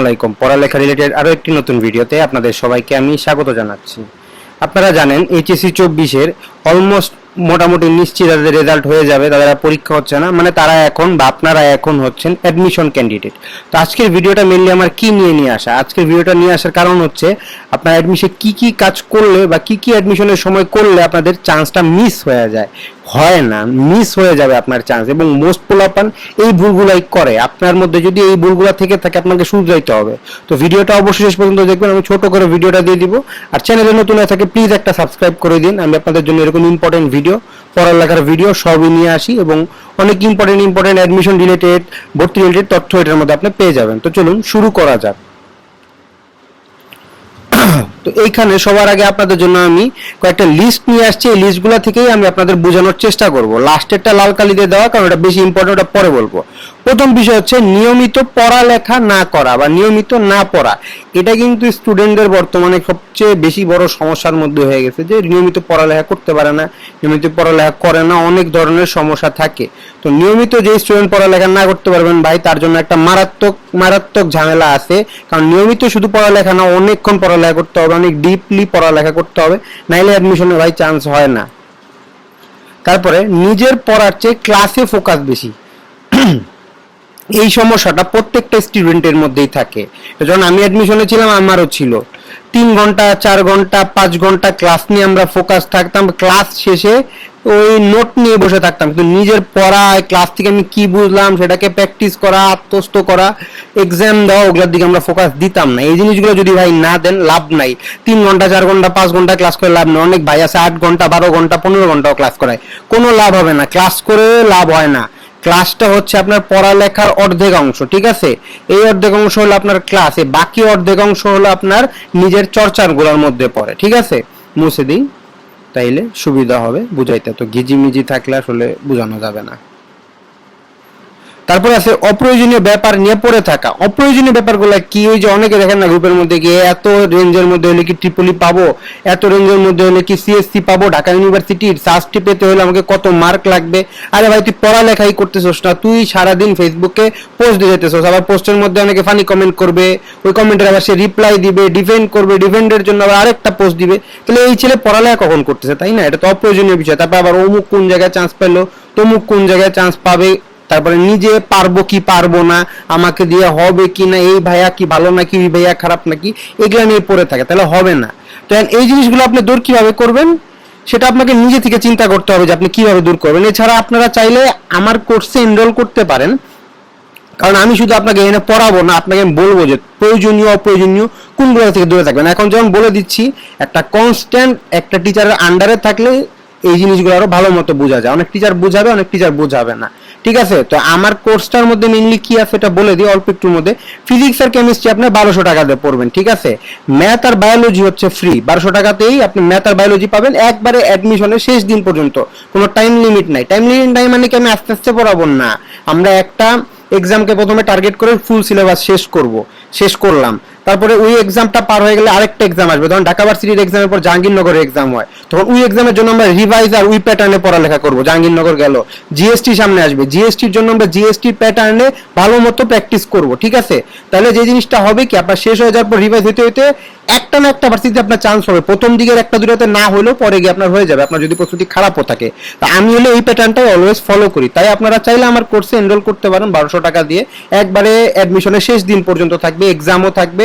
আলাইকুম। পড়ালেখা রিলেটেড আরও একটি নতুন ভিডিওতে আপনাদের সবাইকে আমি স্বাগত জানাচ্ছি। আপনারা জানেন এইচএসি চব্বিশের অলমোস্ট মোটামুটি নিশ্চিত তাদের রেজাল্ট হয়ে যাবে, তাদের পরীক্ষা হচ্ছে না। মানে তারা এখন বা আপনারা এখন হচ্ছেন অ্যাডমিশন ক্যান্ডিডেট তো আজকের ভিডিওটা মেনলি আমার কি নিয়ে নিয়ে আসা? আজকের ভিডিওটা নিয়ে আসার কারণ হচ্ছে, আপনার অ্যাডমিশন কি কি কাজ করলে বা কি কি অ্যাডমিশনের সময় করলে আপনাদের চান্সটা মিস হয়ে যায়। হয় না মিস হয়ে যাবে আপনার চান্স এবং মোস্ট পোলাপান এই ভুলগুলাই করে। আপনার মধ্যে যদি এই ভুলগুলো থেকে থাকে, আপনাকে শুধরাইতে হবে। তো ভিডিওটা অবশ্যই শেষ পর্যন্ত দেখবেন। আমি ছোট করে ভিডিওটা দিয়ে দিব। আর চ্যানেলে নতুন হয়ে থাকে প্লিজ একটা সাবস্ক্রাইব করে দিন। আমি আপনাদের জন্য এরকম ইম্পর্টেন্ট ভিডিও পড়ালেখার ভিডিও সবই নিয়ে আসি এবং অনেক ইম্পর্টেন্ট ইম্পর্টেন্ট অ্যাডমিশন রিলেটেড ভর্তি রিলেটেড তথ্য এটার মধ্যে আপনি পেয়ে যাবেন। তো চলুন শুরু করা যাক। তো এইখানে সবার আগে আপনাদের জন্য আমি কয়েকটা লিস্ট নিয়ে আসছি। এই লিস্টগুলো থেকেই আমি আপনাদের বোঝানোর চেষ্টা করব। লাস্টেরটা লাল কালি দিয়ে দেওয়া, কারণ এটা বেশি ইম্পর্টেন্ট পরে বলব। প্রথম বিষয় হচ্ছে নিয়মিত পড়ালেখা না করা বা নিয়মিত না পড়া। এটা কিন্তু স্টুডেন্টদের বর্তমানে সবচেয়ে বেশি বড় সমস্যার মধ্যে হয়ে গেছে যে নিয়মিত পড়ালেখা করতে পারে না, নিয়মিত পড়ালেখা করে না, অনেক ধরনের সমস্যা থাকে। তো নিয়মিত যে স্টুডেন্ট পড়ালেখা না করতে পারবেন ভাই, তার জন্য একটা মারাত্মক মারাত্মক ঝামেলা আছে। কারণ নিয়মিত শুধু পড়ালেখা না, অনেকক্ষণ পড়ালেখা করতে হবে। অনেক ডিপলি পড়ালেখা করতে হবে, নাইলে অ্যাডমিশনে ভাই চান্স হয় না। তারপরে নিজের পড়ার চেয়ে ক্লাসে ফোকাস বেশি। এই সমস্যাটা প্রত্যেকটা স্টুডেন্টের মধ্যেই থাকে। যখন আমি অ্যাডমিশনে ছিলাম, আমারও ছিল। তিন ঘণ্টা, চার ঘণ্টা, পাঁচ ঘণ্টা ক্লাস নিয়ে আমরা ফোকাস থাকতাম। ক্লাস শেষে ওই নোট নিয়ে বসে থাকতাম। কিন্তু নিজের পড়ায় ক্লাস থেকে আমি কি বুঝলাম, সেটাকে প্র্যাকটিস করা, আত্মস্থ করা এক্সাম দেওয়া, ওগুলোর দিকে আমরা ফোকাস দিতাম না। এই জিনিসগুলো যদি ভাই না দেন, লাভ নাই। তিন ঘণ্টা, চার ঘণ্টা, পাঁচ ঘণ্টা ক্লাস করে লাভ নেই। অনেক ভাই আছে, আট ঘণ্টা, বারো ঘণ্টা, পনেরো ঘন্টাও ক্লাস করায় কোনো লাভ হবে না। ক্লাস করে লাভ হয় না। ক্লাসটা হচ্ছে আপনার পড়ালেখার অর্ধেক অংশ, ঠিক আছে? এই অর্ধেক অংশ হলো আপনার ক্লাস বাকি অর্ধেক অংশ হলো আপনার নিজের চর্চারগুলোর মধ্যে পড়ে, ঠিক আছে? মুছে দিই। তাইলে সুবিধা হবে বুঝাইতে। তো গিজিমিজি থাকলে আসলে বোঝানো যাবে না। তারপর আছে অপ্রয়োজনীয় ব্যাপার নিয়ে পড়ে থাকা। অপ্রয়োজনীয় ব্যাপারগুলো কি? ওই যে অনেকে দেখেন না গ্রুপের মধ্যে গিয়ে এত রেঞ্জের মধ্যে হলে কি ট্রিপলি পাবো? এত রেঞ্জের মধ্যে হলে কি সিএসসি পাবো? ঢাকা ইউনিভার্সিটির সার্চটি পেতে হলে আমাকে কত মার্ক লাগবে? আরে ভাই, তুই পড়ালেখাই করতেছস না। তুই সারাদিন ফেসবুকে পোস্ট দিয়ে যেতেছস। আবার পোস্টের মধ্যে অনেকে ফানি কমেন্ট করবে। ওই কমেন্টের আবার সে রিপ্লাই দিবে ডিফেন্ড করবে ডিফেন্ডের জন্য আবার আরেকটা পোস্ট দিবে। তাহলে এই ছেলে পড়ালেখা কখন করতেছে? তাই না? এটা তো অপ্রয়োজনীয় বিষয়। তারপর আবার অমুক কোন জায়গায় চান্স পেল, তমুক কোন জায়গায় চান্স পাবে? তারপরে নিজে পারব কি পারব না, আমাকে দিয়ে হবে কি না, এই ভাইয়া কি ভালো নাকি ওই ভাইয়া খারাপ নাকি, এগুলো নিয়ে পড়ে থাকে, তাহলে হবে না। তো এই জিনিসগুলো আপনি দূর কীভাবে করবেন, সেটা আপনাকে নিজে থেকে চিন্তা করতে হবে যে আপনি কীভাবে দূর করবেন। এছাড়া আপনারা চাইলে আমার কোর্সে এনরোল করতে পারেন, কারণ আমি শুধু আপনাকে এখানে পড়াবো না, আপনাকে আমি বলব যে প্রয়োজনীয়, অপ্রয়োজনীয় কোনগুলো থেকে দূরে থাকবেন। এখন যেমন বলে দিচ্ছি, একটা কনস্ট্যান্ট একটা টিচারের আন্ডারে থাকলে এই জিনিসগুলো আরও ভালো মতো বোঝা যায়। অনেক টিচার বোঝাবে, অনেক টিচার বোঝাবে না। ঠিক আছে? তো আমার কোর্সটার মধ্যে মেনলি কি আছে এটা বলে দিই, অল্প একটুর মধ্যে। ফিজিক্স আর কেমিস্ট্রি আপনি বারোশো টাকা দিয়ে পড়বেন, ঠিক আছে? ম্যাথ আর বায়োলজি হচ্ছে ফ্রি বারোশো টাকাতেই আপনি ম্যাথ আর বায়োলজি পাবেন, একবারে অ্যাডমিশনের শেষ দিন পর্যন্ত। কোনো টাইম লিমিট নাই। টাইম লিমিট নাই মানে কি আমি আস্তে আস্তে পড়াবো? না। আমরা একটা এক্সামকে প্রথমে টার্গেট করে ফুল সিলেবাস শেষ করব, শেষ করলাম। তারপরে ওই এক্সামটা পার হয়ে গেলে আরেকটা এক্সাম আসবে। তখন ঢাকা ভার্সিটির এক্সামের পর জাহাঙ্গীরনগরের এক্সাম হয়। তখন ওই এক্সামের জন্য আমরা রিভাইজ আর ওই প্যাটার্নে পড়ালেখা করব। জাহাঙ্গীরনগর গেল। জিএসটি সামনে আসবে। জিএসটির জন্য আমরা জিএসটি প্যাটার্নে ভালো মতো প্র্যাকটিস করব, ঠিক আছে? তাহলে যে জিনিসটা হবে কি, আপনার শেষ হয়ে যাওয়ার পর রিভাইজ হতে হতে একটা না একটা ভার্সিটিতে আপনার চান্স হবে। প্রথম দিকের একটা দুটাতে না হলেও পরে গিয়ে আপনার হয়ে যাবে। আপনার যদি প্রস্তুতি খারাপও থাকে। তা আমি হলে এই প্যাটার্নটাই অলওয়েজ ফলো করি। তাই আপনারা চাইলে আমার কোর্সে এনরোল করতে পারেন বারোশো টাকা দিয়ে। একবারে অ্যাডমিশনের শেষ দিন পর্যন্ত থাকবে এক্সামও থাকবে।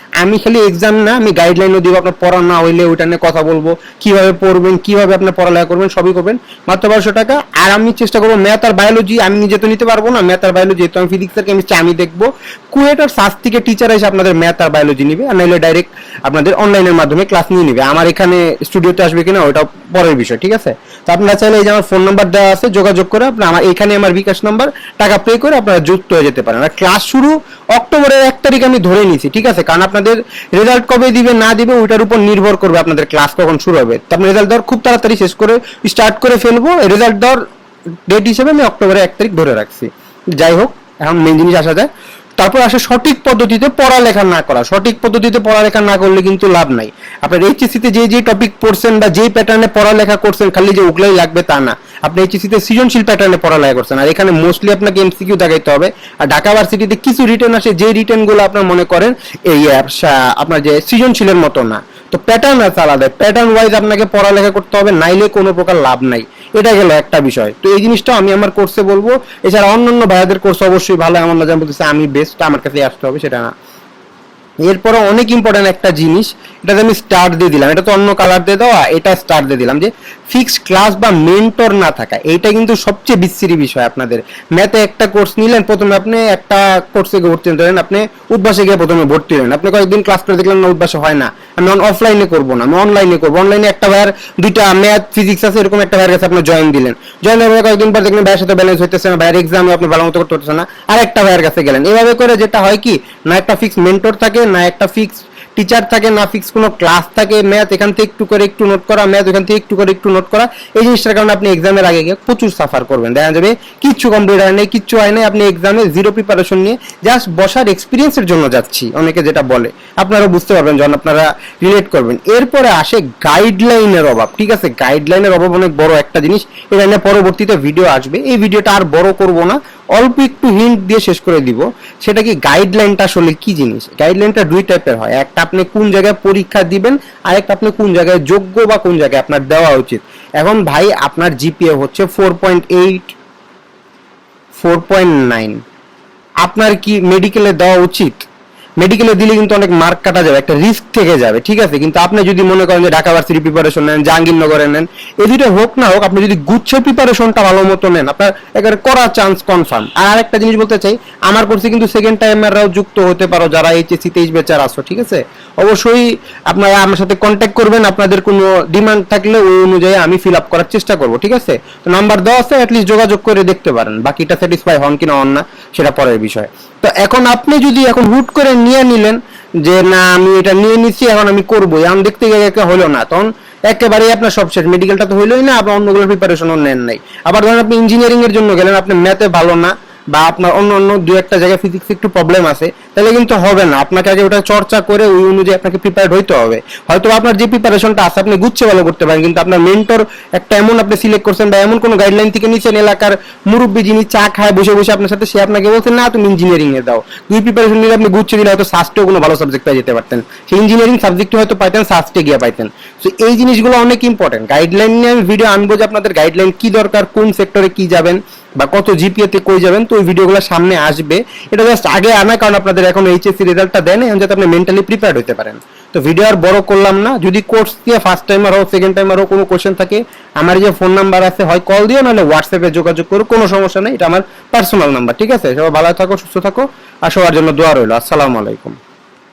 আমি খালি এক্সাম না, আমি গাইডলাইনও দিব আপনার পড়া না হইলে, ওইটা নিয়ে কথা বলব। কীভাবে পড়বেন, কীভাবে আপনার পড়ালেখা করবেন, সবই করবেন। মাত্র বারোশো টাকা। আর আমি চেষ্টা করব ম্যাথ আর বায়োলজি আমি নিজে তো নিতে পারব না ম্যাথ আর বায়োলজি যেহেতু আমি ফিজিক্স আর কেমিস্ট্রি আমি দেখব। কুয়েট আর সাস থেকে টিচার এসে আপনাদের ম্যাথ আর বায়োলজি নিবে, আর নাহলে ডাইরেক্ট আপনাদের অনলাইনের মাধ্যমে ক্লাস নিয়ে নিবে। আমার এখানে স্টুডিওতে আসবে কিনা ওটা পরের বিষয়, ঠিক আছে? তো আপনারা চাইলে এই যে আমার ফোন নাম্বার দেওয়া আছে, যোগাযোগ করে আপনার আমার, এখানে আমার বিকাশ নাম্বার টাকা পে করে আপনারা যুক্ত হয়ে যেতে পারেন। আর ক্লাস শুরু অক্টোবরের এক তারিখ আমি ধরে নিয়েছি, ঠিক আছে? কারণ আপনাদের রেজাল্ট কবে দিবে, না দিবে, ওইটার উপর নির্ভর করবে আপনাদের ক্লাস কখন শুরু হবে। তো আপনি রেজাল্ট দেওয়ার খুব তাড়াতাড়ি শেষ করে স্টার্ট করে ফেলব। রেজাল্ট দেওয়ার ডেট হিসেবে আমি অক্টোবরের এক তারিখ ধরে রাখছি। যাই হোক, এখন মেন জিনিস আসা যায় তারপর আসে সঠিক পদ্ধতিতে পড়ালেখা না করা। সঠিক পদ্ধতিতে পড়ালেখা না করলে কিন্তু লাভ নাই। আপনার এইচএসসি তে যে যে টপিক পড়ছেন বা যেই প্যাটার্নে পড়ালেখা করছেন, খালি যে ওগুলাই লাগবে তা না। আপনি এইচএসসিতে সৃজনশীল প্যাটার্নে পড়ালেখা করছেন। আর এখানে মোস্টলি আপনাকে এমসিকিউ দেখাইতে হবে। আর ঢাকা ভার্সিটিতে কিছু রিটার্ন আসে যে রিটার্নগুলো আপনার মনে করেন, এই আপনার যে সৃজনশীলের মতো না। তো প্যাটার্ন আছে আলাদা। প্যাটার্ন ওয়াইজ আপনাকে পড়ালেখা করতে হবে, নাইলে কোনো প্রকার লাভ নাই। এটা গেল একটা বিষয়। তো এই জিনিসটা আমি আমার কোর্সে বলব। এছাড়া অন্যান্য ভাইয়াদের কোর্স অবশ্যই ভালো। এমন না যেমন বলতেছে আমি বেস্ট আমার কাছে আসতে হবে, সেটা না। এরপরে অনেক ইম্পর্টেন্ট একটা জিনিস এটাতে আমি স্টার্ট দিয়ে দিলাম। এটা তো অন্য কালার দিয়ে দেওয়া, এটা স্টার্ট দিয়ে দিলাম যে ফিক্সড ক্লাস বা মেন্টর না থাকা, এইটা কিন্তু সবচেয়ে বিচ্ছিরি বিষয় আপনাদের। ম্যাথে একটা কোর্স নিলেন, প্রথমে আপনি একটা কোর্সে গিয়ে ভর্তি হলেন আপনি উদ্বাসে গিয়ে প্রথমে ভর্তি হলেন। আপনি কয়েকদিন ক্লাস করে দেখলেন, না, উদ্বাসে হয় না। আমি অফলাইনে করব না, আমি অনলাইনে করব। অনলাইনে একটা ভাইয়ের দুইটা ম্যাথ ফিজিক্স আছে, এরকম একটা ভাইয়ের কাছে আপনি জয়েন দিলেন। জয়েন হয়ে কয়েকদিন পর দেখলেন ভাইয়ের সাথে ব্যালেন্স হইতেছে না, ভাইয়ের এক্সামে আপনি ভালো মতো করতে পারতেছেন না। আর একটা ভাইয়ের কাছে গেলেন। এভাবে করে যেটা হয় কি, না, একটা ফিক্স মেন্টর থাকে না একটা ফিক্স টিচার থাকে, না ফিক্স কোনো ক্লাস থাকে। ম্যাথ এখান থেকে একটু করে একটু নোট করা ম্যাথ এখান থেকে একটু করে একটু নোট করা। এই জিনিসটার কারণে আপনি এক্সামের আগে গিয়ে প্রচুর সাফার করবেন। দেখা যাবে কিচ্ছু কমপ্লিট হয় নাই, কিচ্ছু হয় নাই। আপনি এক্সামে জিরো প্রিপারেশন নিয়ে জাস্ট বসার এক্সপিরিয়েন্সের জন্য যাচ্ছি, অনেকে যেটা বলে। আপনারা বুঝতে পারবেন যখন আপনারা রিলেট করবেন। এরপরে আসে গাইডলাইনের অভাব। ঠিক আছে? গাইডলাইনের অভাব অনেক বড় একটা জিনিস। এটা নিয়ে পরবর্তীতে ভিডিও আসবে। এই ভিডিওটা আর বড় করব না। অল্প একটু হিন্ট দিয়ে শেষ করে দিব। সেটা কি গাইডলাইনটা আসলে কি জিনিস? গাইডলাইনটা দুই টাইপের হয়। একটা আপনি কোন জায়গায় পরীক্ষা দিবেন আর একটা আপনি কোন জায়গায় যোগ্য বা কোন জায়গায় আপনার দেওয়া উচিত। এখন ভাই, আপনার জিপিএ হচ্ছে four point eight four point nine আপনার কি মেডিকেলে দেওয়া উচিত? মেডিকেলে দিলে কিন্তু অনেক মার্ক কাটা যাবে, একটা রিস্ক থেকে যাবে, ঠিক আছে? কিন্তু আপনি যদি মনে করেন যে ঢাকা ভার্সিটি প্রিপারেশন নেন, জাহাঙ্গীরনগরে নেন এই দুটো হোক না হোক, আপনি যদি গুচ্ছ প্রিপারেশনটা ভালো মতো নেন, আপনার একেবারে করার চান্স কনফার্ম আর আরেকটা জিনিস বলতে চাই, আমার কোর্সে কিন্তু সেকেন্ড টাইমাররাও যুক্ত হতে পারো, যারা এইচএসসি তেইশ বেচার আসো ঠিক আছে? অবশ্যই আপনারা আমার সাথে কন্ট্যাক্ট করবেন, আপনাদের কোনো ডিমান্ড থাকলে ওই অনুযায়ী আমি ফিল আপ করার চেষ্টা করব, ঠিক আছে? তো নাম্বার দেওয়া আছে অ্যাটলিস্ট যোগাযোগ করে দেখতে পারেন, বাকিটা স্যাটিসফাই হন কিনা হন না, সেটা পরের বিষয়। তো এখন আপনি যদি এখন হুট করে নিয়ে নিলেন যে, না, আমি এটা নিয়ে নিচ্ছি এখন আমি করব এখন দেখতে গেলে একটা হলো না। তখন একেবারেই আপনার সব শেষ। মেডিকেলটা তো হইলোই না আপনার অন্যগুলো প্রিপারেশনও নেন নাই। আবার ধরেন আপনি ইঞ্জিনিয়ারিং এর জন্য গেলেন, আপনি ম্যাথে ভালো না বা আপনার অন্য অন্য দু একটা জায়গায় ফিজিক্স একটু প্রবলেম আছে, তাহলে কিন্তু হবে না। আপনাকে আগে ওটা চর্চা করে ওই অনুযায়ী আপনাকে প্রিপেয়ার্ড হইতে হবে। হয়তো আপনার যে প্রিপারেশনটা আছে, আপনি গুচ্ছে ভালো করতে পারেন, কিন্তু আপনার মেন্টর একটা এমন আপনি সিলেক্ট করছেন বা এমন কোনো গাইডলাইন থেকে নিচ্ছেন এলাকার মুরব্বী যিনি চা খায়, বসে বসে আপনার সাথে, সে আপনাকে বলছেন না, তুমি ইঞ্জিনিয়ারিং এ দাও। দুই প্রিপারেশন নিলে আপনি গুচ্ছে দিলে হয়তো সাস্টেও কোনো ভালো সাবজেক্ট পেয়ে যেতে পারতেন। সেই ইঞ্জিনিয়ারিং সাবজেক্টে হয়তো পাইতেন সাস্টে গিয়ে পাইতেন। তো এই জিনিসগুলো অনেক ইম্পর্টেন্ট গাইডলাইন নিয়ে আমি ভিডিও আনব যে আপনাদের গাইডলাইন কি দরকার, কোন সেক্টরে কি যাবেন। বা কত জিপিএ তে কই যাবেন, তো ওই ভিডিওগুলো সামনে আসবে। এটা জাস্ট আগে আনা, কারণ আপনাদের এখন এইচএসসি রেজাল্টটা দেন এখন যাতে আপনি মেন্টালি প্রিপেয়ার হতে পারেন। তো ভিডিও আর বড় করলাম না, যদি কোর্স দিয়ে ফার্স্ট টাইমার হোক সেকেন্ড টাইমার হোক, কোনো কোশ্চেন থাকে, আমার যে ফোন নাম্বার আছে, হয় কল দিও, নাহলে হোয়াটসঅ্যাপে যোগাযোগ করো, কোনো সমস্যা নেই, এটা আমার পার্সোনাল নাম্বার ঠিক আছে? সবাই ভালো থাকো, সুস্থ থাকো, আর সবার জন্য দোয়া রইল, আসসালামু আলাইকুম।